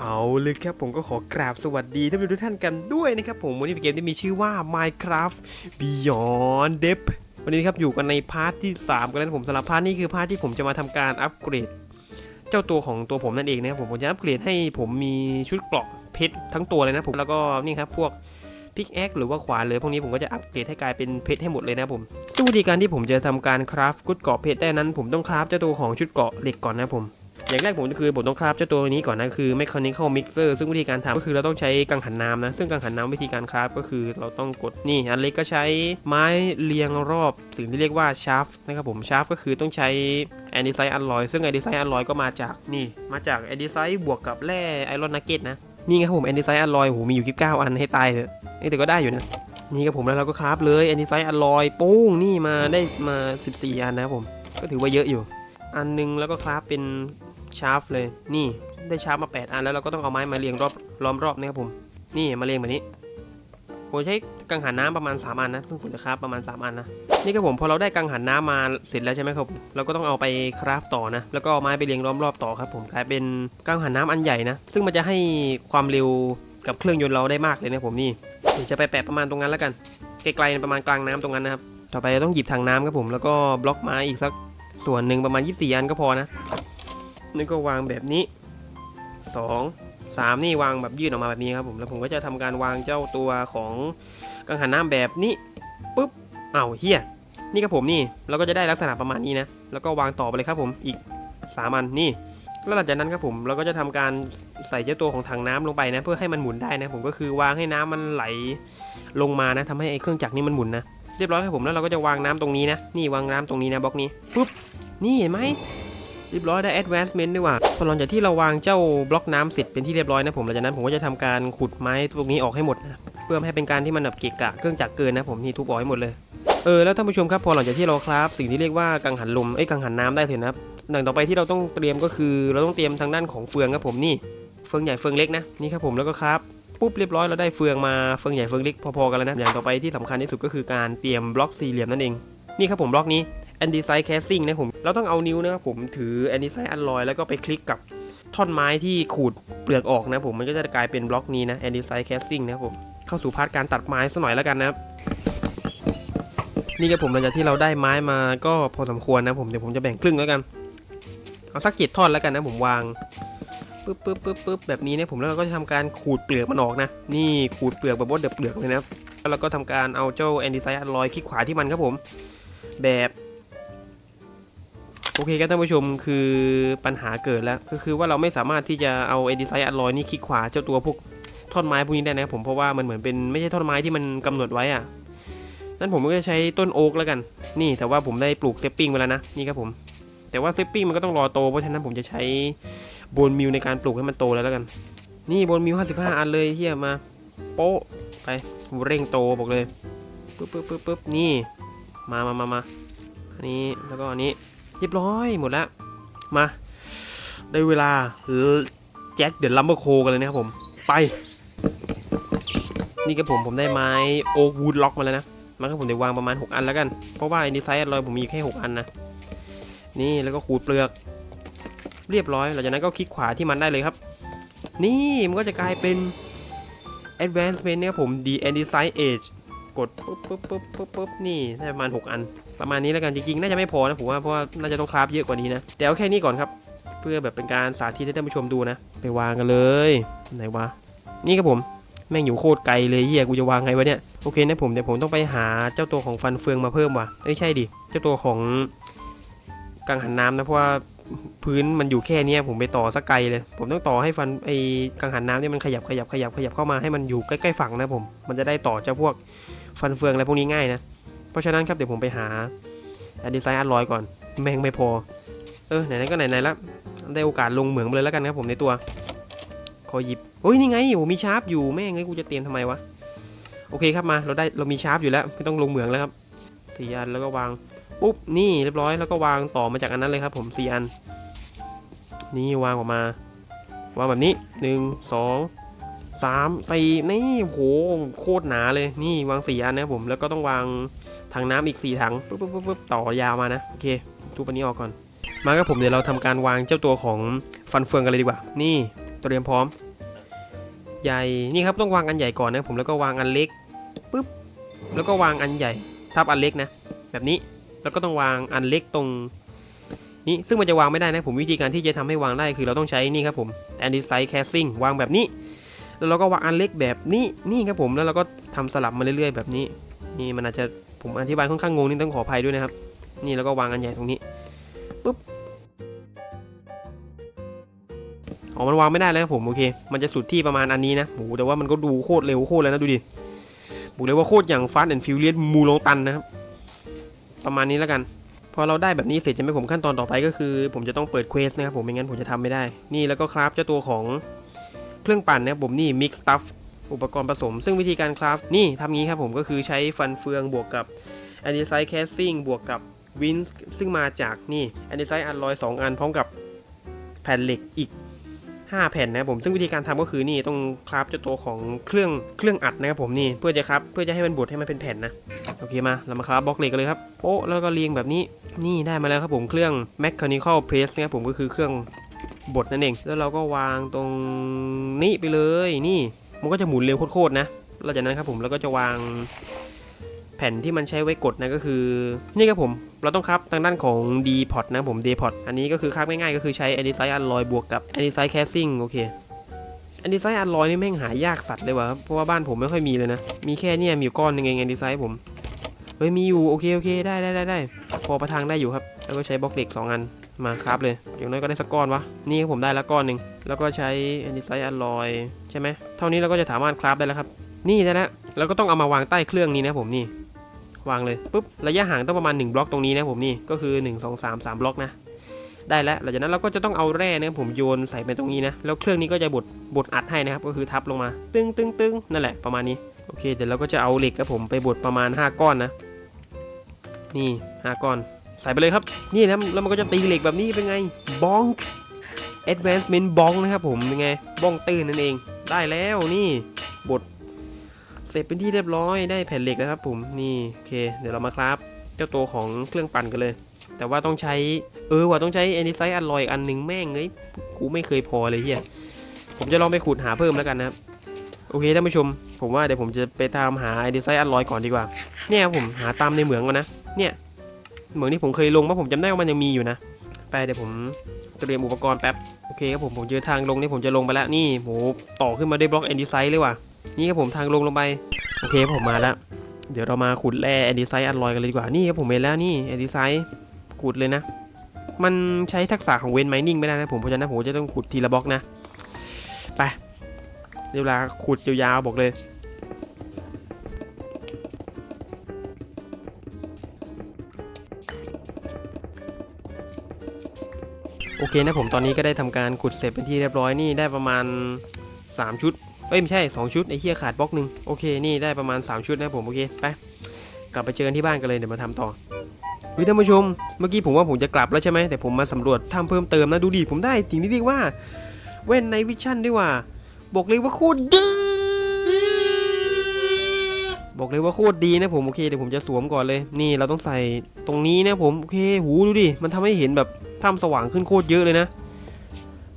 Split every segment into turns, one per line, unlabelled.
เอาเลยครับผมก็ขอกราบสวัสดีท่านผู้ชมทุกท่านกันด้วยนะครับผมวันนี้เป็นเกมที่มีชื่อว่า Minecraft Beyond Depth วันนี้ครับอยู่กันในพาร์ทที่ 3 กันแล้วนะผมสำหรับพาร์ทนี้คือพาร์ทที่ผมจะมาทำการอัปเกรด เจ้าตัวของตัวผมนั่นเองนะครับผมผมจะอัปเกรดให้ผมมีชุดเกราะเพชรทั้งตัวเลยนะผมแล้วก็นี่ครับพวกพิกแอคหรือว่าขวานเลยพวกนี้ผมก็จะอัปเกรดให้กลายเป็นเพชรให้หมดเลยนะผมซึ่งวิธีการที่ผมจะทำการคราฟกุดเกราะเพชรได้นั้น ผมต้องคราฟเจ้าตัวของชุดเกราะเหล็กก่อนนะผม อย่างแรกผมคือผมต้องคราฟเจ้าตัวนี้ก่อนนะคือ mechanical mixer ซึ่งวิธีการทำก็คือเราต้องใช้กังหันน้ำนะ ซึ่งกังหันน้ำวิธีการคราฟก็คือเราต้องกดนี่อันเล็กก็ใช้ไม้เรียงรอบ สิ่งที่เรียกว่า shaft นะครับผม shaft ก็คือต้องใช้ andesite alloy ซึ่ง andesite alloy ก็มาจากนี่ มาจาก andesite บวกกับแร่ iron nugget นะนี่ครับผม andesite alloy โหมีอยู่19อันให้ตายเถอะแต่ก็ได้อยู่นะนี่ครับผมแล้วเราก็คราฟเลย andesite alloy ปุ้งนี่มาได้มา 14 อันนะครับผมก็ถือว่าเยอะอยู่ อันนึงแล้วก็คราฟเป็น ชาร์ฟเลย นี่ได้ชาร์ฟมา 8 อันแล้วเราก็ต้องเอาไม้มาเรียงรอบล้อมรอบนะครับผม นี่มาเรียงแบบนี้ผมใช้กังหันน้ำประมาณ 3 อันนะเพิ่งผมจะคราฟประมาณ 3 อันนะ นี่ครับผมพอเราได้กังหันน้ำมาเสร็จแล้วใช่ไหมครับ เราก็ต้องเอาไปคราฟต่อนะ แล้วก็เอาไม้ไปเรียงล้อมรอบต่อครับผมกลายเป็นกังหันน้ำอันใหญ่นะ ซึ่งมันจะให้ความเร็วกับเครื่องยนต์เราได้มากเลยนะผมนี่เดี๋ยวจะไปแปะประมาณตรงนั้นแล้วกัน ไกลๆประมาณกลางน้ำตรงนั้นนะครับ ต่อไปต้องหยิบถังน้ำครับผม แล้วก็บล็อกไม้อีกสักส่วนหนึ่งประมาณ 24 อันก็พอนะ นี่ก็วางแบบนี้ 2 3 นี่วางแบบยื่นออกมาแบบนี้ครับผมแล้วผมก็จะทำการวางเจ้าตัวของกังหันน้ำแบบนี้ปุ๊บอ้าวเฮียนี่ครับผมนี่เราก็จะได้ลักษณะประมาณนี้นะแล้วก็วางต่อไปเลยครับผมอีก3อันนี่แล้วหลังจากนั้นครับผมเราก็จะทำการใส่เจ้าตัวของถังน้ำลงไปนะเพื่อให้มันหมุนได้นะผมก็คือวางให้น้ำมันไหลลงมานะทำให้ไอ้เครื่องจักรนี่มันหมุนนะเรียบร้อยครับผมแล้วเราก็จะวางน้ำตรงนี้นะนี่วางน้ำตรงนี้นะบล็อกนี้ปุ๊บนี่เห็นไหม เรียบร้อยได้ advancement ด้วยว่ะพอหลังจากที่เราวางเจ้าบล็อกน้ำเสร็จเป็นที่เรียบร้อยนะผมหลังจากนั้นผมก็จะทำการขุดไม้พวกนี้ออกให้หมดนะเพื่อไม่ให้เป็นการที่มันแบบเกะกะเครื่องจักรเกินนะผมนี่ทุบออกให้หมดเลยเออแล้วท่านผู้ชมครับพอหลังจากที่เราคราฟสิ่งที่เรียกว่ากังหันลมเอ้ยกังหันน้ำได้เสร็จนะครังต่อไปที่เราต้องเตรียมก็คือ เราต้องเตรียมทางด้านของเฟืองครับผมนี่เฟืองใหญ่เฟืองเล็กนะนี่ครับผมแล้วก็คราฟปุ๊บเรียบร้อยเราได้เฟืองมาเฟืองใหญ่เฟืองเล็กพอๆกันแล้วนะอย่างต่อไปที่สำคัญที่สุดก็คือการเตรียมบล็อกสี่เหลี่ยมนั่นเองนี่ครับผมบล็อกนี้ แอนดีไซ e ์แคสซิ่งนะผมเราต้องเอานิ้วนะครับผมถือแอนดีไซ e ์อันลอยแล้วก็ไปคลิกกับท่อนไม้ที่ขูดเปลือกออกนะผมมันก็จะกลายเป็นบล็อกนี้นะแอนดีไซ e ์แคสซิ่งนะครับผมเข้าสู่พาร์ทการตัดไม้สักหน่อยแล้วกันนะครับนี่ครับผมหลังจากที่เราได้ไม้มาก็พอสมควรนะผมเดี๋ยวผมจะแบ่งครึ่งแล้วกันเอาสักเจ็ดท่อนแล้วกันนะผมวางปึ๊บปึ๊บปึ๊บปึ๊บแบบนี้นะผมแล้วเราก็จะทำการขูดเปลือกมันออกนะ นี่ขูดเปลือกแบบว่าเดือบเปลือกเลยนะแล้วเราก็ทำการเอาเจ้าแอนดีไซ e ์อันลอยคลิกขวาที่มันครับผม แบบ โอเคครับท่านผู้ชมคือปัญหาเกิดแล้วก็คือว่าเราไม่สามารถที่จะเอาเอดิไซอัลลอยนี่คลิกขวาเจ้าตัวพวกท่อนไม้พวกนี้ได้นะครับผมเพราะว่ามันเหมือนเป็นไม่ใช่ท่อนไม้ที่มันกำหนดไว้อะนั้นผมก็จะใช้ต้นโอ๊กแล้วกัน นี่แต่ว่าผมได้ปลูกเซปปิ้งไปแล้วนะนี่ครับผม แต่ว่าเซปปิ้งมันก็ต้องรอโตเพราะฉะนั้นผมจะใช้โบนมิวในการปลูกให้มันโตแล้วแล้วกัน นี่โบนมิว55 อันเลยเฮียมาโป๊ะไปเร่งโตบอกเลยปึ๊บปึ๊บปึ๊บปึ๊บนี่มามามามาอันนี้แล้วก็อันนี้ เรียบร้อยหมดแล้ว มา ได้เวลาแจ็คเดือะลัมเบอร์โคกันเลยนะครับผม ไป นี่กับผมผมได้ไม้โอ๊กวูดล็อกมาแล้วนะมาครับผมเดี๋ยววางประมาณ 6 อันแล้วกัน เพราะว่าไอ้ดีไซน์ลอยผมมีแค่ 6 อันนะ นี่แล้วก็ขูดเปลือก เรียบร้อย หลังจากนั้นก็คลิกขวาที่มันได้เลยครับ นี่มันก็จะกลายเป็น advancement เนี่ยผม the and design age กดปุ๊บปุ๊บปุ๊บปุ๊บปุ๊บนี่ได้ประมาณ 6 อัน ประมาณนี้แล้วกันจริงๆน่าจะไม่พอนะผมว่าเพราะว่าน่าจะต้องคราฟเยอะกว่านี้นะแต่เอาแค่นี้ก่อนครับ เพื่อแบบเป็นการสาธิตให้ท่านผู้ชมดูนะ ไปวางกันเลยไหนวะนี่ครับผมแม่งอยู่โคตรไกลเลยเฮียกูจะวางไงวะเนี่ยโอเคนะผมเดี๋ยวผมต้องไปหาเจ้าตัวของฟันเฟืองมาเพิ่มว่ะไม่ใช่ดิเจ้าตัวของกังหันน้ำนะเพราะว่าพื้นมันอยู่แค่นี้ผมไปต่อสักไกลเลย ผมต้องต่อให้ฟันไอ้กังหันน้ำเนี่ยมันขยับขยับขยับขยับเข้ามาให้มันอยู่ใกล้ๆฝั่งนะผมมันจะได้ต่อเจ้าพวกฟันเฟืองอะไรพวกนี้ง่ายนะ เพราะฉะนั้นครับเดี๋ยวผมไปหาดีไซน์อันลอยก่อน แม่งไม่พอ เออไหนๆก็ไหนๆแล้วได้โอกาสลงเหมืองเลยแล้วกันครับผมในตัว ขอหยิบโอ้ยนี่ไงโอ้มีชาร์ปอยู่แม่งไงกูจะเตรียมทำไมวะโอเคครับมาเราได้เรามีชาร์ปอยู่แล้วไม่ต้องลงเหมืองแล้วครับสี่อันแล้วก็วางปุ๊บนี่เรียบร้อยแล้วก็วางต่อมาจากอันนั้นเลยครับ ผมสี่อัน นี่วางออกมาวางแบบนี้หนึ่งสองสามสี่นี่โหโคตรหนาเลยนี่วางสี่อันนะครับผมแล้วก็ต้องวาง ถังน้ำอีกสี่ถังปุ๊บปุ๊บปุ๊บปุ๊บต่อยาวมานะ โอเค ทุบอันนี้ออกก่อน มาครับผมเดี๋ยวเราทำการวางเจ้าตัวของฟันเฟืองกันเลยดีกว่า นี่เตรียมพร้อม ใหญ่ นี่ครับต้องวางอันใหญ่ก่อนนะผมแล้วก็วางอันเล็กปุ๊บ แล้วก็วางอันใหญ่ทับอันเล็กนะ แบบนี้ แล้วก็ต้องวางอันเล็กตรงนี้ ซึ่งมันจะวางไม่ได้นะผมวิธีการที่จะทำให้วางได้คือเราต้องใช้นี่ครับผม andesite casing วางแบบนี้ แล้วเราก็วางอันเล็กแบบนี้ นี่ครับผม แล้วเราก็ทำสลับมาเรื่อยๆ แบบนี้ นี่มันอาจจะผมอธิบายค่อนข้างงงนี่ต้องขออภัยด้วยนะครับ นี่แล้วก็วางอันใหญ่ตรงนี้ปุ๊บอ๋อมันวางไม่ได้แล้วครับผมโอเค มันจะสุดที่ประมาณอันนี้นะโหแต่ว่ามันก็ดูโคตรเร็วโคตรเลยนะดูดิบอกเลยว่าโคตรอย่าง Fast and Furious มูลงตันนะครับ ประมาณนี้แล้วกันพอเราได้แบบนี้เสร็จจะไม่ผมขั้นตอนต่อไปก็คือ ผมจะต้องเปิดเควสนะครับผมไม่งั้นผมจะทำไม่ได้ นี่แล้วก็คราฟเจ้าตัวของเครื่องปั่นนะผมนี่ mix stuff อุปกรณ์ผสม ซึ่งวิธีการคราฟนี่ทำงี้ครับผมก็คือใช้ฟันเฟืองบวกกับ andesite casing บวกกับ wins ซึ่งมาจากนี่ andesite อันลอย2อันพร้อมกับแผ่นเหล็กอีก 5 แผ่นนะครับผมซึ่งวิธีการทำก็คือนี่ต้องคราฟเจ้าตัวของเครื่องเครื่องอัดนะครับผมนี่เพื่อจะครับเพื่อจะให้มันบดให้มันเป็นแผ่นนะโอเคมาเรามาคราฟบล็อกเหล็กกันเลยครับโอ้แล้วก็เรียงแบบนี้นี่ได้มาแล้วครับผมเครื่อง mechanical press นะครับผมก็คือเครื่องบดนั่นเอง แล้วเราก็วางตรงนี้ไปเลยนี่ มันก็จะหมุนเร็วโคตรๆนะหลังจากนั้นครับผมเราก็จะวางแผ่นที่มันใช้ไว้กดนะก็คือ นี่ครับผมเราต้องครับทางด้านของ D pot นะผม D pot อันนี้ก็คือครับง่ายๆก็คือใช้ andesite alloy บวกกับ andesite casing โอเค andesite alloy นี่แม่งหายากสัตว์เลยวะเพราะว่าบ้านผมไม่ค่อยมีเลยนะ มีแค่เนี่ยมีก้อนนึงเอง andesite ผม เฮ้ยมีอยู่โอเคโอเคได้ได้ได้ได้พอประทังได้อยู่ครับ แล้วก็ใช้บล็อกเหล็กสองอัน มาครับเลย อย่างน้อยก็ได้สักก้อนวะ นี่ผมได้แล้วก้อนหนึ่ง แล้วก็ใช้ andesite alloy ใช่ไหม เท่านี้เราก็จะสามารถคราฟได้แล้วครับ นี่ได้แล้วแล้วก็ต้องเอามาวางใต้เครื่องนี้นะผมนี่ วางเลยปุ๊บ ระยะห่างต้องประมาณ 1 บล็อกตรงนี้นะผมนี่ ก็คือ 1 2 3 3 บล็อกนะ ได้แล้ว หลังจากนั้นเราก็จะต้องเอาแร่เนี่ยผมโยนใส่ไปตรงนี้นะ แล้วเครื่องนี้ก็จะบด บดอัดให้นะครับ ก็คือทับลงมา ตึ้งตึ้งตึ้งนั่นแหละประมาณนี้ โอเค เดี๋ยวเราก็จะเอาเหล็กครับผมไปบดประมาณ 5 ก้อนนะ นี่ 5 ก้อน ใส่ไปเลยครับ นี่นะแล้วมันก็จะตีเหล็กแบบนี้เป็นไงบอง advancement บองนะครับผมเป็นไงบ้องตื้นนั่นเอง ได้แล้วนี่บดเสร็จเป็นที่เรียบร้อยได้แผ่นเหล็กแล้วครับผมนี่โอเค เดี๋ยวเรามาครับ เจ้าตัวของเครื่องปั่นกันเลย แต่ว่าต้องใช้เออว่าต้องใช้แอนดิไซต์อลลอยอันหนึ่งแม่งเอ้ยกูไม่เคยพอเลยเฮียผมจะลองไปขุดหาเพิ่มแล้วกันนะครับโอเคท่านผู้ชม ผมว่าเดี๋ยวผมจะไปตามหาแอนดิไซต์อลลอยก่อนดีกว่า เนี่ยครับผมหาตามในเหมืองก่อนนะ เนี่ย เหมืองที่ผมเคยลงว่าผมจำได้ว่ามันยังมีอยู่นะ ไปเดี๋ยวผมเตรียมอุปกรณ์แป๊บ โอเคครับผมผมเจอทางลงนี่ผมจะลงไปแล้วนี่โหต่อขึ้นมาด้วยบล็อกแอนดิไซต์เลยว่ะ นี่ครับผมทางลงลงไป โอเคผมมาแล้ว เดี๋ยวเรามาขุดแร่แอนดิไซต์อันลอยกันเลยดีกว่า นี่ครับผมเห็นแล้วนี่แอนดิไซต์ขุดเลยนะ มันใช้ทักษะของเวนไมนิ่งไม่ได้นะผมเพราะฉะนั้นผมจะต้องขุดทีละบล็อกนะ ไป เวเวลาขุดยาวๆบอกเลย โอเคนะผมตอนนี้ก็ได้ทำการขุดเสร็จเป็นที่เรียบร้อยนี่ได้ประมาณ 3 ชุดเอ้ยไม่ใช่ 2 ชุดไอ้เหี้ยขาดบล็อกหนึ่งโอเคนี่ได้ประมาณ 3 ชุดนะผมโอเคไปกลับไปเจอกันที่บ้านกันเลยเดี๋ยวมาทำต่อวิท่านผู้ชมเมื่อกี้ผมว่าผมจะกลับแล้วใช่ไหมแต่ผมมาสำรวจทำเพิ่มเติมนะดูดิผมได้สิ่งที่เรียกว่าเว่นในวิชั่นด้วยว่า บอกเลยว่าโคตรดีบอกเลยว่าโคตรดีนะผมโอเคเดี๋ยวผมจะสวมก่อนเลย นี่เราต้องใส่ตรงนี้นะผมโอเคหูดูดิมันทำให้เห็นแบบ ถ้ำสว่างขึ้นโคตรเยอะเลยนะ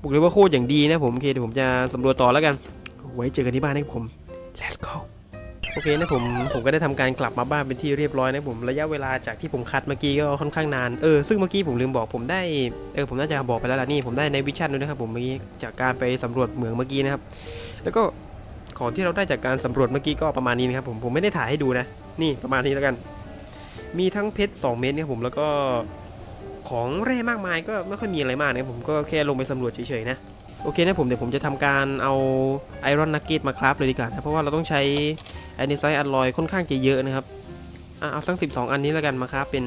บอกเลยว่าโคตรอย่างดีนะผมโอเคเดี๋ยวผมจะสำรวจต่อแล้วกัน ไว้เจอกันที่บ้านนะผม let's go โอเคนะผมผมก็ได้ทำการกลับมาบ้านเป็นที่เรียบร้อยนะผมระยะเวลาจากที่ผมคัดเมื่อกี้ก็ค่อนข้างนานเออซึ่งเมื่อกี้ผมลืมบอกผมได้เออผมน่าจะบอกไปแล้วล่ะนี่ผมได้ในวิชั่นด้วยนะครับผมเมื่อกี้จากการไปสำรวจเหมืองเมื่อกี้นะครับแล้วก็ของที่เราได้จากการสำรวจเมื่อกี้ก็ประมาณนี้นะครับผมผมไม่ได้ถ่ายให้ดูนะ นี่ประมาณนี้แล้วกัน มีทั้งเพชร2เม็ดเนี่ยผมแล้วก็ ของแร่มากมายก็ไม่ค่อยมีอะไรมากนะผมก็แค่ลงไปสำรวจเฉยๆนะโอเคนะผมเดี๋ยวผมจะทำการเอาไอรอนนักเก็ตมาคราฟเลยดีกว่านะเพราะว่าเราต้องใช้แอนดิไซต์อัลลอยค่อนข้างจะเยอะนะครับอเอาสัก12อันนี้แล้วกันมาคราฟเป็น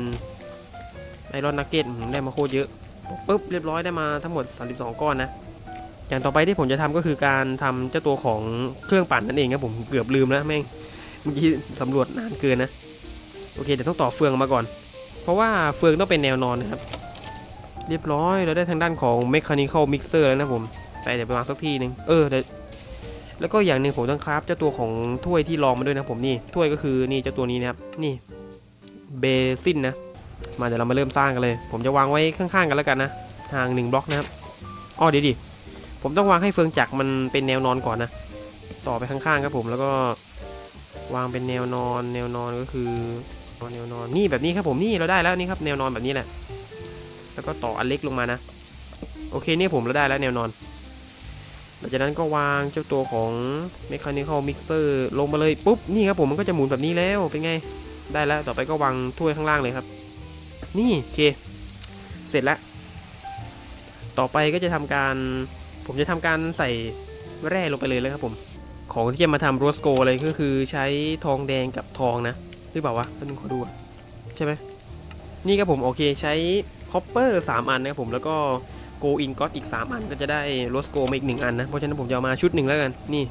ไอรอนนักเก็ตได้มาโคตรเยอะปุ๊บเรียบร้อยได้มาทั้งหมด 32 ก้อนนะอย่างต่อไปที่ผมจะทำก็คือการทำเจ้าตัวของเครื่องปั่นนั่นเองครับผมเกือบลืมแล้วแม่งเมื่อกี้สำรวจนานเกินนะโอเคเดี๋ยวต้องต่อเฟืองมาก่อน เพราะว่าเฟืองต้องเป็นแนวนอนนะครับ เรียบร้อยเราได้ทางด้านของ mechanical mixer แล้วนะผมไปเดี๋ยวไปวางสักทีหนึ่งเออเดี๋ยวแล้วก็อย่างหนึ่งผมต้องคราฟเจ้าตัวของถ้วยที่รองมาด้วยนะผมนี่ถ้วยก็คือนี่เจ้าตัวนี้นะครับนี่เบซินนะมาเดี๋ยวเรามาเริ่มสร้างกันเลย ผมจะวางไว้ข้างๆกันแล้วกันนะห่างหนึ่งบล็อกนะครับอ้อเดี๋ยวดิผมต้องวางให้เฟืองจักรมันเป็นแนวนอนก่อนนะ ต่อไปข้างๆครับผมแล้วก็วางเป็นแนวนอน แนวนอนก็คือ แนวนอนนี่แบบนี้ครับผมนี่เราได้แล้วนี่ครับแนวนอนแบบนี้แหละ แล้วก็ต่ออันเล็กลงมานะ โอเคนี่ผมเราได้แล้วแนวนอน หลังจากนั้นก็วางเจ้าตัวของ Mechanical Mixer ลงมาเลยปุ๊บนี่ครับผมมันก็จะหมุนแบบนี้แล้วเป็นไง ได้แล้วต่อไปก็วางถ้วยข้างล่างเลยครับ นี่โอเค เสร็จแล้วต่อไปก็จะทำการ ผมจะทำการใส่แร่ลงไปเลยแล้วครับผม ของที่จะมาทำโรสโกเลยก็คือใช้ทองแดงกับทองนะ หรือเปล่าวะท่านขอดูอะใช่ไหมนี่ครับผมโอเคใช้คอปเปอร์3อันนะครับผมแล้วก็โกอินก็อตอีก 3 อันก็จะได้โรสโกมาอีก 1 อันนะ เพราะฉะนั้นผมจะเอามาชุดหนึ่งแล้วกัน นี่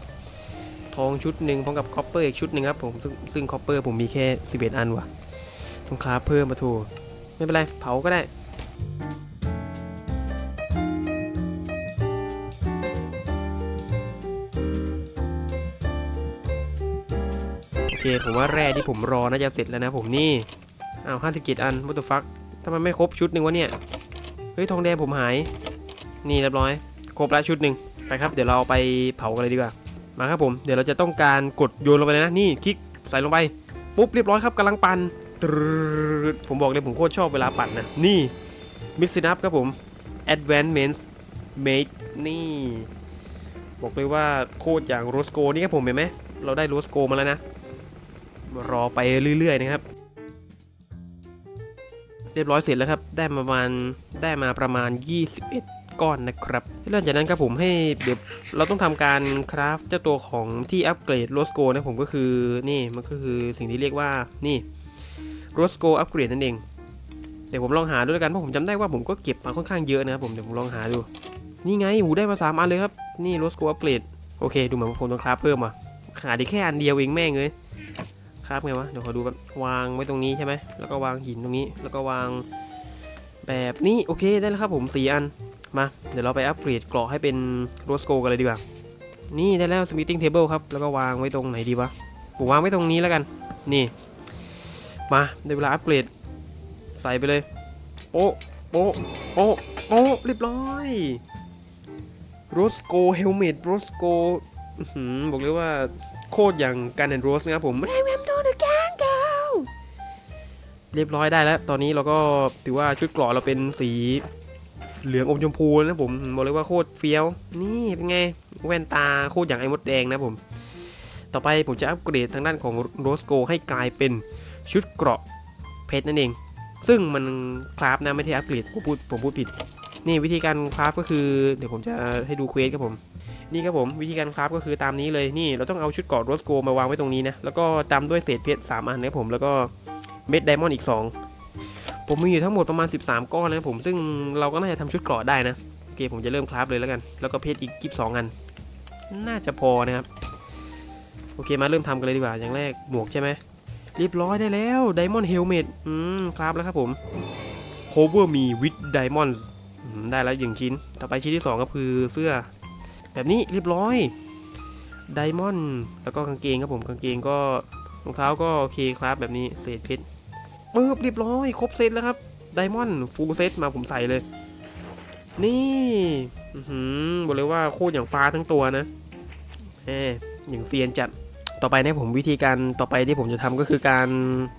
ทองชุดหนึ่งพร้อมกับคอปเปอร์อีกชุดหนึ่งครับผม ซึ่งซึ่งคอปเปอร์ผมมีแค่ 11 อันว่ะต้องคราฟเพิ่มมาถูไม่เป็นไร เผาก็ได้ เคผมว่าแร่ที่ผมรอน่าจะเสร็จแล้วนะผมนี่อ้าว57อัน what the fuck ทำไมไม่ครบชุดหนึ่งวะเนี่ยเฮ้ยทองแดงผมหาย นี่เรียบร้อย ครบแล้วชุดหนึ่งไปครับ เดี๋ยวเราไปเผากันเลยดีกว่ามาครับผมเดี๋ยวเราจะต้องการกดโยนลงไปเลยนะ นี่คลิกใส่ลงไปปุ๊บเรียบร้อยครับกำลังปั่นผมบอกเลยผมโคตรชอบเวลาปั่นนะ นี่ mix it up ครับผม advancements made นี่ บอกเลยว่าโคตรอย่างโรสโกนี่ครับผมเห็นไหมเราได้โรสโกมาแล้วนะ รอไปเรื่อยๆนะครับ เรียบร้อยเสร็จแล้วครับ ได้มาประมาณได้มาประมาณ 21 ก้อนนะครับหลังจากนั้นครับผมให้เดี๋ยวเราต้องทำการคราฟเจ้าตัวของที่อัปเกรดโรสโกนะผมก็คือนี่มันก็คือสิ่งที่เรียกว่านี่โรสโกอัปเกรดนั่นเองเดี๋ยวผมลองหาดูแล้วกันเพราะผมจำได้ว่าผมก็เก็บมาค่อนข้างเยอะนะครับผมเดี๋ยวผมลองหาดู นี่ไงหูได้มาสามอันเลยครับนี่โรสโกอัปเกรดโอเค ดูเหมือนผมต้องคราฟเพิ่มอะขาดอีกแค่อันเดียวเองแม่งเลย ครับไงวะ เดี๋ยวขอดูแบบวางไว้ตรงนี้ใช่ไหม แล้วก็วางหินตรงนี้ แล้วก็วางแบบนี้ โอเคได้แล้วครับผมสี่อัน มา เดี๋ยวเราไปอัปเกรดเกราะให้เป็นโรสโกกันเลยดีกว่า นี่ได้แล้ว smithing table ครับ แล้วก็วางไว้ตรงไหนดีวะ ผมวางไว้ตรงนี้แล้วกัน นี่ มาได้เวลาอัปเกรด ใส่ไปเลย โอ้โอ้โอ้โอ้เรียบร้อยโรสโกเฮลเมตโรสโกบอกเลยว่าโคตรอย่างการแอนโรสนะครับผม แรมโดนกางเกาเรียบร้อยได้แล้ว ตอนนี้เราก็ถือว่าชุดเกราะเราเป็นสีเหลืองอมชมพูนะผมบอกเลยว่าโคตรเฟี้ยว นี่เป็นไง แว่นตาโคตรอย่างไอ้มดแดงนะผม ต่อไปผมจะอัปเกรดทางด้านของโรสโกให้กลายเป็นชุดเกราะเพชรนั่นเอง ซึ่งมันคราฟนะไม่ใช่อัปเกรดผมพูดผมพูดผิด นี่วิธีการคราฟก็คือเดี๋ยวผมจะให้ดูเควสครับผม นี่ครับผมวิธีการคราฟก็คือตามนี้เลยนี่ เราต้องเอาชุดเกราะโรสโกมาวางไว้ตรงนี้นะแล้วก็ตามด้วยเศษเพชร3อันนะครับผมแล้วก็เม็ดไดมอนด์อีก 2 ผมมีอยู่ทั้งหมดประมาณ 13 ก้อนนะผมซึ่งเราก็น่าจะทำชุดเกราะได้นะโอเคผมจะเริ่มคราฟเลยแล้วกัน แล้วก็เพชรอีกกิบสองอัน น่าจะพอนะครับโอเคมาเริ่มทำกันเลยดีกว่าอย่างแรกหมวกใช่ไหมเรียบร้อยได้แล้วไดมอนด์เฮลเมตอืมคราฟแล้วครับผม cover me with diamonds อืมได้แล้วหนึ่งชิ้น ต่อไปชิ้นที่สองก็คือเสื้อ แบบนี้เรียบร้อยไดมอนด์แล้วก็กางเกงครับผมกางเกงก็รองเท้าก็โอเคครับแบบนี้เศษเพชรปึ๊บเรียบร้อยครบเซตแล้วครับไดมอนด์ฟูลเซตมาผมใส่เลย นี่อือหือบอกเลยว่าโคตรอย่างฟ้าทั้งตัวนะแหมอย่างเซียนจัดต่อไปนี่ผมวิธีการต่อไปที่ผมจะทำก็คือการ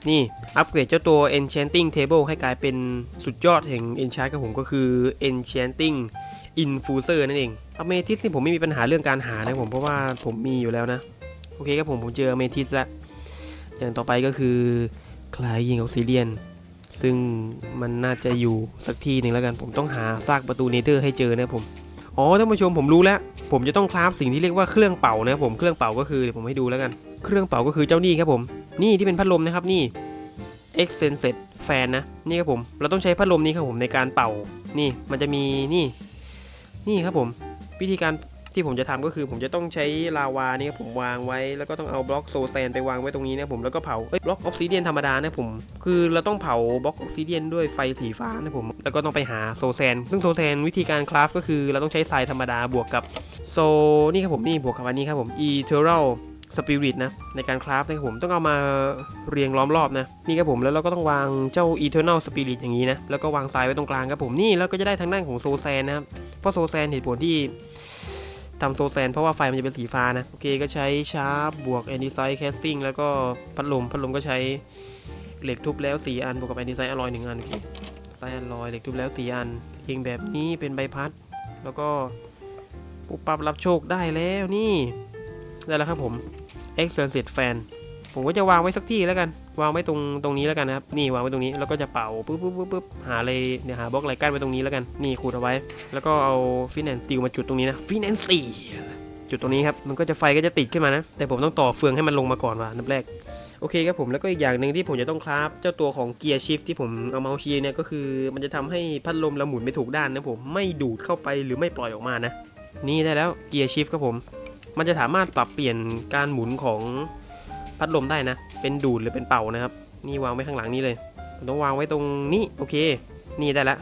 นี่ อัปเกรดเจ้าตัว enchanting table ให้กลายเป็นสุดยอดแห่ง enchant ครับผมก็คือ enchanting infuser นั่นเองอเมทิสนี่ผมไม่มีปัญหาเรื่องการหานะผมเพราะว่าผมมีอยู่แล้วนะ โอเคครับผมผมเจออเมทิสแล้วอย่างต่อไปก็คือคลายยิงออกซิเลียน ซึ่งมันน่าจะอยู่สักที่หนึ่งแล้วกันผมต้องหาซากประตูเนเธอร์ให้เจอนะผมอ๋อท่านผู้ชมผมรู้แล้ว ผมจะต้องคราฟสิ่งที่เรียกว่าเครื่องเป่านะผมเครื่องเป่าก็คือเดี๋ยวผมให้ดูแล้วกัน เครื่องเป่าก็คือเจ้านี่ครับผม นี่ที่เป็นพัดลมนะครับนี่ e x t e n s e d fan นะนี่ครับผม เราต้องใช้พัดลมนี้ครับผมในการเป่านี่มันจะมีนี่ นี่ครับผมวิธีการที่ผมจะทำก็คือผมจะต้องใช้ลาวานี่ครับผมวางไว้แล้วก็ต้องเอาบล็อกโซแซนไปวางไว้ตรงนี้นะผมแล้วก็เผาเอ้บล็อกออกซิเดียนธรรมดานะผมคือเราต้องเผาบล็อกออกซิเดียนด้วยไฟสีฟ้านะผมแล้วก็ต้องไปหาโซแซน ซึ่งโซแซนวิธีการคราฟก็คือเราต้องใช้ทรายธรรมดาบวกกับโซนี่ครับผมนี่บวกกับอันนี้ครับผมอีเทอรัล eternal spirit นะในการคราฟนะครับผมต้องเอามาเรียงล้อมรอบนะนี่ครับผมแล้วเราก็ต้องวางเจ้า eternal spirit อย่างนี้นะแล้วก็วางทรายไว้ตรงกลางครับผมนี่แล้วก็จะได้ทางด้านของโซแซนนะครับเพราะโซแซนเหตุผลที่ทำโซแซนเพราะว่าไฟมันจะเป็นสีฟ้านะโอเคก็ใช้ชาร์ปบวกแอนติไซแคสซิ่งแล้วก็พัดลมพัดลมก็ใช้เหล็กทุบแล้ว 4 อันบวกกับแอนติไซอลอยหนึ่งอันโอเคไซอลลอยเหล็กทุบแล้ว 4 อันเองแบบนี้เป็นใบพัด แล้วก็ปุ๊บปั๊บรับโชคได้แล้วนี่ได้แล้วครับผม e x t e n s i v e Fan ผมก็จะวางไว้สักที่แล้วกัน วางไว้ตรงตรงนี้แล้วกันนะครับ นี่วางไว้ตรงนี้แล้วก็จะเป่าปุ๊บปุ๊บปุ๊บปุ๊บหาอะไรเนี่ยหาบล็อกอะไรกั้นไว้ตรงนี้แล้วกัน นี่ขูดเอาไว้ แล้วก็เอาฟินแอนสตีลมาจุดตรงนี้นะฟินแอนสตีลจุดตรงนี้ครับ มันก็จะไฟก็จะติดขึ้นมานะ แต่ผมต้องต่อเฟืองให้มันลงมาก่อนว่ะนับแรกโอเคครับผมแล้วก็อีกอย่างหนึ่งที่ผมจะต้องคราฟเจ้าตัวของเกียร์ชิฟที่ผมเอาเมาชี้เนี่ยก็คือมันจะทำให้พัดลมเราหมุนไปถูกด้านนะผมไม่ดูดเข้าไปหรือไม่ปล่อยออกมานะ นี่ได้แล้วเกียร์ชิฟครับผม มันจะสามารถปรับเปลี่ยนการหมุนของพัดลมได้นะ เป็นดูดหรือเป็นเป่านะครับ นี่วางไว้ข้างหลังนี้เลยต้องวางไว้ตรงนี้ โอเค นี่ได้แล้ว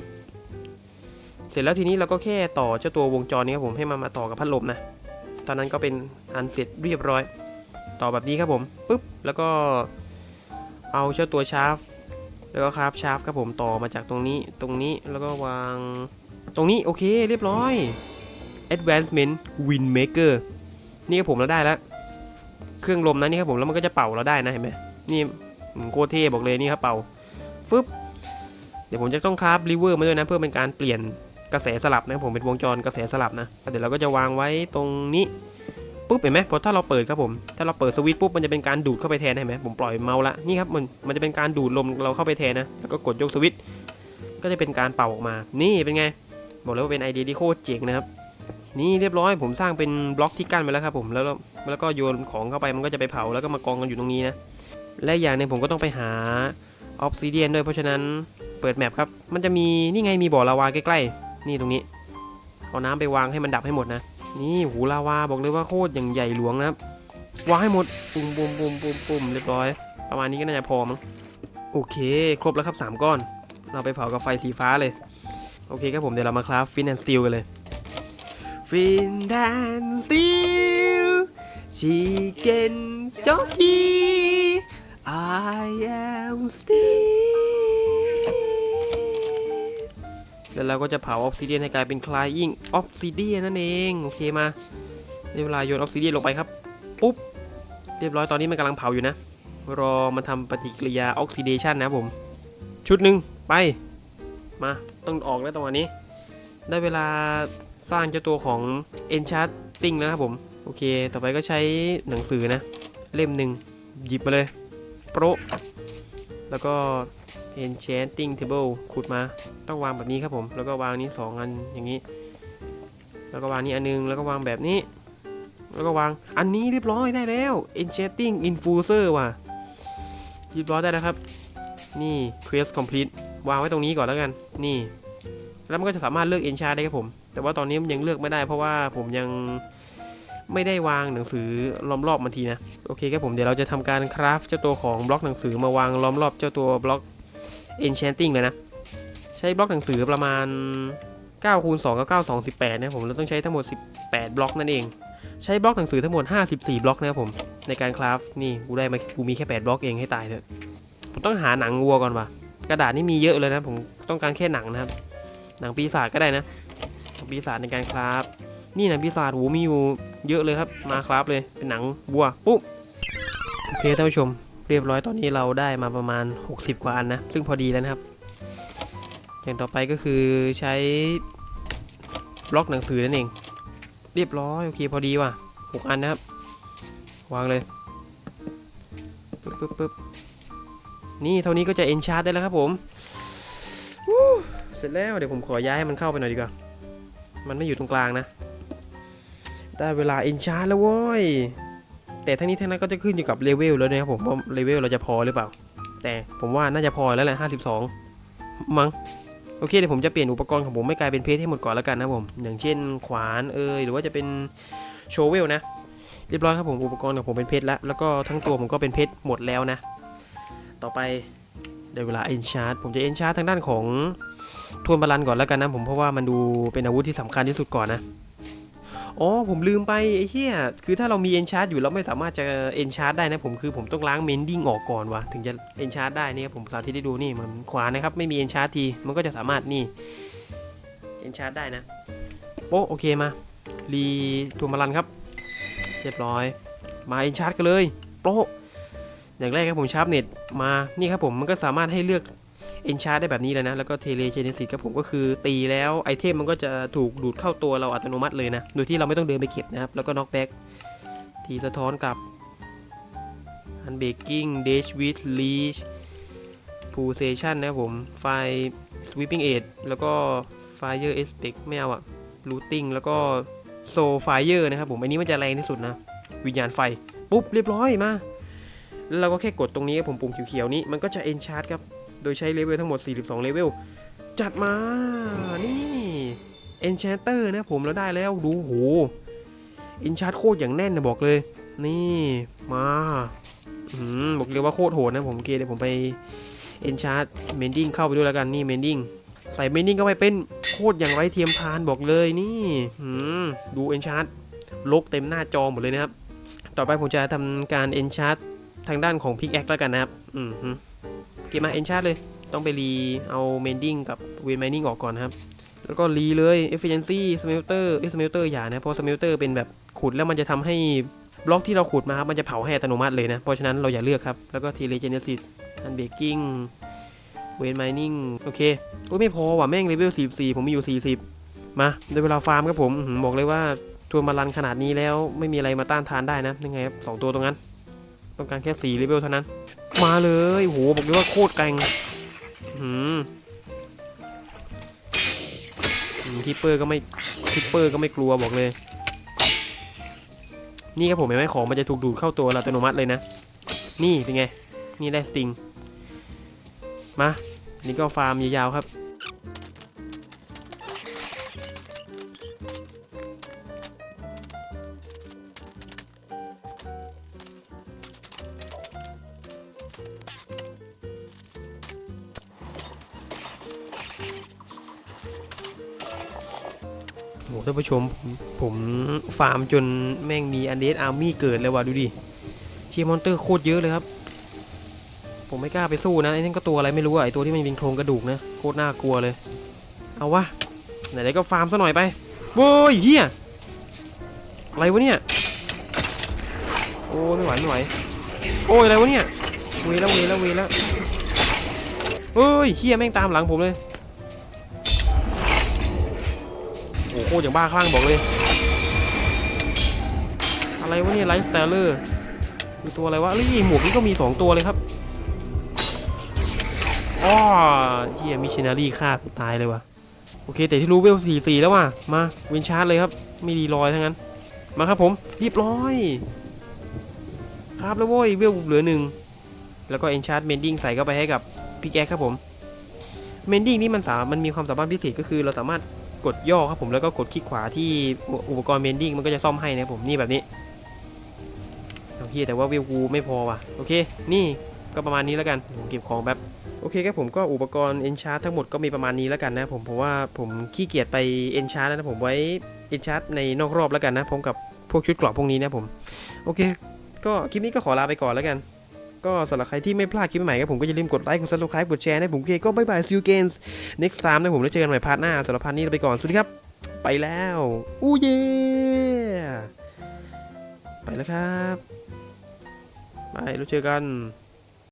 เสร็จแล้วทีนี้เราก็แค่ต่อเจ้าตัววงจรนี้ครับผมให้มันมาต่อกับพัดลมนะ ตอนนั้นก็เป็นอันเสร็จเรียบร้อย ต่อแบบนี้ครับผมปุ๊บ แล้วก็เอาเจ้าตัวชาร์ฟแล้วก็คราฟชาร์ฟครับผมต่อมาจากตรงนี้ ตรงนี้ แล้วก็วาง ตรงนี้ โอเค เรียบร้อย Advancement Windmaker นี่ครับผมเราได้แล้ว เครื่องลมนะนี่ครับผมแล้วมันก็จะเป่าเราได้นะเห็นไหมนี่โคตรเท่บอกเลยนี่ครับเป่าฟึบเดี๋ยวผมจะต้องคราฟรีเวอร์มาด้วยนะ เพื่อเป็นการเปลี่ยนกระแสสลับนะผมเป็นวงจรกระแสสลับนะ เดี๋ยวเราก็จะวางไว้ตรงนี้ปุ๊บเห็นไหมพอถ้าเราเปิดครับผม ถ้าเราเปิดสวิตช์ปุ๊บมันจะเป็นการดูดเข้าไปแทนเห็นไหมผมปล่อยเมาส์ละนี่ครับมันมันจะเป็นการดูดลมเราเข้าไปแทนนะแล้วก็กดยกสวิตช์ก็จะเป็นการเป่าออกมา นี่เป็นไง บอกเลยว่าเป็นไอเดียที่โคตรเจ๋งนะครับ นี่เรียบร้อยผมสร้างเป็นบล็อกที่กั้นไปแล้วครับผมแล้วแล้วก็โยนของเข้าไปมันก็จะไปเผาแล้วก็มากองกันอยู่ตรงนี้นะและอย่างนึงผมก็ต้องไปหาออฟซิเดียนด้วยเพราะฉะนั้นเปิดแมปครับ มันจะมีนี่ไงมีบ่อลาวาใกล้ๆ นี่ตรงนี้ เอาน้ำไปวางให้มันดับให้หมดนะ นี่หูลาวาบอกเลยว่าโคตรอย่างใหญ่หลวงนะครับวางให้หมดปุ่มปุ่มปุ่มปุ่มปุ่มเรียบร้อย ประมาณนี้ก็น่าจะพอมั้งโอเค ครบแล้วครับสามก้อน เราไปเผากับไฟสีฟ้าเลย โอเคครับผมเดี๋ยวเรามาคราฟฟินแอนสตีลกันเลย ฟินแอนสตีลชิเก้นจ็อกกี้ I am steel แล้วเราก็จะเผาออฟซิเดียนให้กลายเป็นคลายยิ่งออฟซิเดียนนั่นเอง โอเคมาได้เวลาโยนออฟซิเดียนลงไปครับ ปุ๊บ เรียบร้อยตอนนี้มันกำลังเผาอยู่นะ รอมันทำปฏิกิริยาออกซิเดชันนะผม ชุดหนึ่งไป มา ต้องออกแล้วตรงวันนี้ ได้เวลา สร้างเจ้าตัวของ Enchanting แล้วครับผม โอเค ต่อไปก็ใช้หนังสือนะ เล่มหนึ่งหยิบมาเลย โปรแล้วก็ Enchanting Table ขุดมาต้องวางแบบนี้ครับผม แล้วก็วางนี้ 2 อันอย่างนี้ แล้วก็วางนี้อันนึง แล้วก็วางแบบนี้ แล้วก็วางอันนี้เรียบร้อยได้แล้ว Enchanting Infuser ว่ะเรียบร้อยได้แล้วครับ นี่ Quest Complete วางไว้ตรงนี้ก่อนแล้วกัน นี่ แล้วมันก็จะสามารถเลือก Enchant ได้ครับผม แต่ว่าตอนนี้มันยังเลือกไม่ได้เพราะว่าผมยังไม่ได้วางหนังสือล้อมรอบมันทีนะ โอเคครับผมเดี๋ยวเราจะทำการคราฟเจ้าตัวของบล็อกหนังสือมาวางล้อมรอบเจ้าตัวบล็อก Enchanting เลยนะ ใช้บล็อกหนังสือประมาณ9คูณ2กับ9 2 18นะผมเราต้องใช้ทั้งหมด 18 บล็อกนั่นเอง ใช้บล็อกหนังสือทั้งหมด 54 บล็อกนะครับผมในการคราฟนี่กูได้มากูมีแค่ 8 บล็อกเองให้ตายเถอะผมต้องหาหนังวัวก่อนว่ะกระดาษนี่มีเยอะเลยนะผมต้องการแค่หนังนะครับหนังปีศาจก็ได้นะ ปีศาจในการคราฟนี่หนังปีศาจโหมีอยู่เยอะเลยครับมาคราฟเลยเป็นหนังวัวปุ๊บโอเคท่านผู้ชม เรียบร้อยตอนนี้เราได้มาประมาณ 60 กว่าอันนะ ซึ่งพอดีแล้วนะครับ อย่างต่อไปก็คือใช้บล็อกหนังสือนั่นเอง เรียบร้อยโอเคพอดีว่ะหกอันนะครับ วางเลยปึ๊บปึ๊บปึ๊บนี่เท่านี้ก็จะเอนชาร์ดได้แล้วครับผมเสร็จแล้วเดี๋ยวผมขอย้ายให้มันเข้าไปหน่อยดีกว่า มันไม่อยู่ตรงกลางนะ ได้เวลาเอนชาร์แล้วเว้ย แต่ทั้งนี้ทั้งนั้นก็จะขึ้นอยู่กับเลเวลแล้วนะครับผมว่าเลเวลเราจะพอหรือเปล่า แต่ผมว่าน่าจะพอแล้วแหละ52 มั้งโอเคเดี๋ยวผมจะเปลี่ยนอุปกรณ์ของผมไม่กลายเป็นเพชรให้หมดก่อนแล้วกันนะผม อย่างเช่นขวานเอยหรือว่าจะเป็นโชเวลนะ เรียบร้อยครับผมอุปกรณ์ของผมเป็นเพชรแล้วแล้วก็ทั้งตัวผมก็เป็นเพชรหมดแล้วนะ ต่อไปได้เวลาเอนชาร์ผมจะเอนชาร์ทางด้านของ ทวนบาลันก่อนแล้วกันนะผมเพราะว่ามันดูเป็นอาวุธที่สำคัญที่สุดก่อนนะอ๋อผมลืมไปไอ้เหี้ยคือถ้าเรามีเอนชาร์ดอยู่เราไม่สามารถจะเอนชาร์ดได้นะผมคือผมต้องล้างเมนดิ้งออกก่อนวะถึงจะเอนชาร์ดได้นี่ครับผมสาธิตให้ดูนี่เหมือนขวานะครับไม่มีเอนชาร์ดทีมันก็จะสามารถนี่เอนชาร์ดได้นะโป๊ะโอเคมารีทัวร์มารันครับ เรียบร้อย มาเอนชาร์จกันเลยโปะอย่างแรกครับผมชาร์ปเน็ตมานี่ครับผมมันก็สามารถให้เลือก เอนชาร์ได้แบบนี้เลยนะ แล้วก็เทเลเจนซิสครับผมก็คือตีแล้วไอเทมมันก็จะถูกดูดเข้าตัวเราอัตโนมัติเลยนะ โดยที่เราไม่ต้องเดินไปเก็บนะครับ แล้วก็น็อกแบ็กทีสะท้อนกลับอันเบกกิ้งเดชวิดลีชพูเซชันนะครับผม ไฟสวิปปิ้งเอดแล้วก็ไฟเออร์เอสเปกไม่เอาอะรูติ้งแล้วก็โซไฟเออร์นะครับผม อันนี้มันจะแรงที่สุดนะ วิญญาณไฟ ปุ๊บ เรียบร้อยมาแล้วเราก็แค่กดตรงนี้ครับผมปุ่มเขียวๆนี้ มันก็จะเอนชาร์ครับ โดยใช้เลเวลทั้งหมด 42 เลเวล จัดมา นี่เอนช a นเตอร์นะผมเราได้แล้วดูโหเอนชาร์โคตรอย่างแน่นนะบอกเลย นี่มาอืมบอกเลยว่าโคตรโหดนะผมเคเดี๋ยวผมไปเอนชาร์เมนดิ้งเข้าไปด้วยแล้วกันนี่เมนดิ้งใส่เมนดิ้งเข้าไปเป็นโคตรอย่างไรเทียมทานบอกเลยนี่อืมดูเอนชาร์ลกเต็มหน้าจอหมดเลยนะครับ ต่อไปผมจะทำการ enchant ทางด้านของพิกแอคแล้วกันนะครับ อืม เก็บมา enchant เลย ต้องไปรีเอา mending กับ vein mining ออกก่อนครับแล้วก็รีเลย efficiency smelter เอ้ย smelter อย่านะ เพราะ smelter เป็นแบบขุดแล้วมันจะทำให้บล็อกที่เราขุดมาครับมันจะเผาให้อัตโนมัติเลยนะ เพราะฉะนั้นเราอย่าเลือกครับ แล้วก็ telegenesis unbaking vein mining โอเค โอ้ยไม่พอว่ะแม่งเลเวล44 ผมมีอยู่ 40 มาได้เวลาฟาร์มครับผม บอกเลยว่าทัวร์มารันขนาดนี้แล้วไม่มีอะไรมาต้านทานได้นะ ยังไงครับสองตัวตรงนั้น ต้องการแค่สี่เลเวลเท่านั้น มาเลยโหบอกเลยว่าโคตรแกร่งหืมคิปเปอร์ก็ไม่คิปเปอร์ก็ไม่กลัวบอกเลย นี่ครับผมเห็นไหมของมันจะถูกดูดเข้าตัวเราอัตโนมัติเลยนะ นี่เป็นไง นี่ได้สติง มา นี่ก็ฟาร์มยาวๆครับ ผู้ชมผมผมฟาร์มจนแม่งมีอันเดสอาร์มี่เกิดเลยว่ะดูดิเชียมอนเตอร์โคตรเยอะเลยครับ ผมไม่กล้าไปสู้นะไอ้นั่นก็ตัวอะไรไม่รู้อะไอ้ตัวที่มันเป็นโครงกระดูกนะโคตรน่ากลัวเลย เอาวะไหนๆก็ฟาร์มซะหน่อยไปโว้ยเฮียอะไรวะเนี่ยโอ้ยไม่ไหวไม่ไหวโอ้ยอะไรวะเนี่ยเวแล้วเวแล้วเวแล้วเฮ้ยเฮียแม่งตามหลังผมเลย ตรอย่างบ้าคลั่งบอกเลย อะไรวะเนี่ยไลท์สไตลเลอร์คือตัวอะไรวะเอ้ยหมวกนี้ก็มี 2 ตัวเลยครับอ้อเฮียมิชชันารีฆ่ากูตายเลยว่ะโอเค แต่ที่รู้เวล44แล้วว่ะ มาวินชาร์จเลยครับ ไม่รีรอยทั้งนั้น มาครับผมเรียบร้อย ครับแล้วโว้ยเวลเหลือหนึ่งแล้วก็เอนชาร์ m เมนดิ้งใส่เข้าไปให้กับพิกแอคครับผมเมนดิ้งนี่มันสามมันมีความสามารถพิเศษก็คือเราสามารถ กดย่อครับผมแล้วก็กดคลิกขวาที่อุปกรณ์เมนดิ้งมันก็จะซ่อมให้นะครับผมนี่แบบนี้โอเคแต่ว่าวิวกูไม่พอว่ะโอเค นี่ก็ประมาณนี้แล้วกันผมเก็บของแบบโอเคครับผมก็อุปกรณ์เอนชาร์ทั้งหมดก็มีประมาณนี้แล้วกันนะผมเพราะว่าผมขี้เกียจไปเอนชาร์นะผมไว้เอนชาร์ในนอกรอบแล้วกันนะพร้อมกับพวกชุดกราะพวกนี้นะผม โอเค ก็คลิปนี้ก็ขอลาไปก่อนแล้วกัน ก็สำหรับใครที่ไม่พลาดคลิปใหม่ครับผมก็อย่าลืมกดไลค์กดซับสไครป์กดแชร์ให้ผมเคก็บายบายซิวเกนส์ next time นะผมแล้วเจอกันใหม่พาร์ทหน้าสำหรับพาร์ทนี้เราไปก่อนสวัสดีครับ ไปแล้วอู้เย่ไปแล้วครับไปแล้วเจอกัน